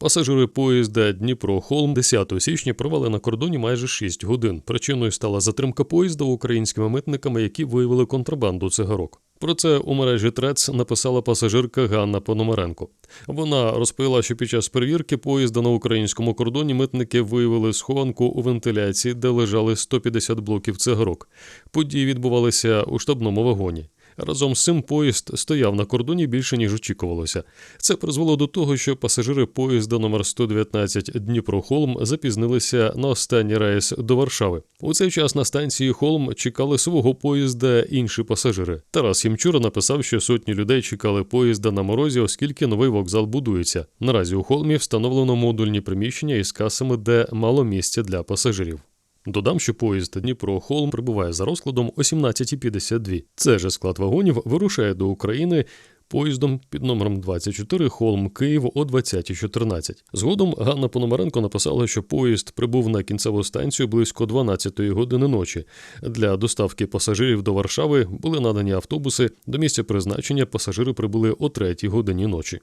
Пасажири поїзда Дніпро-Холм 10 січня провели на кордоні майже 6 годин. Причиною стала затримка поїзда українськими митниками, які виявили контрабанду цигарок. Про це у мережі ТРЕЦ написала пасажирка Ганна Пономаренко. Вона розповіла, що під час перевірки поїзда на українському кордоні митники виявили схованку у вентиляції, де лежали 150 блоків цигарок. Події відбувалися у штабному вагоні. Разом з цим поїзд стояв на кордоні більше ніж очікувалося. Це призвело до того, що пасажири поїзда номер 119 Дніпро-Холм запізнилися на останній рейс до Варшави. У цей час на станції Холм чекали свого поїзда інші пасажири. Тарас Ємчура написав, що сотні людей чекали поїзда на морозі, оскільки новий вокзал будується. Наразі у Холмі встановлено модульні приміщення із касами, де мало місця для пасажирів. Додам, що поїзд Дніпро-Холм прибуває за розкладом о 17.52. Це же склад вагонів вирушає до України поїздом під номером 24 Холм Київ о 20.14. Згодом Ганна Пономаренко написала, що поїзд прибув на кінцеву станцію близько 12-ї години ночі. Для доставки пасажирів до Варшави були надані автобуси. До місця призначення пасажири прибули о 3-й годині ночі.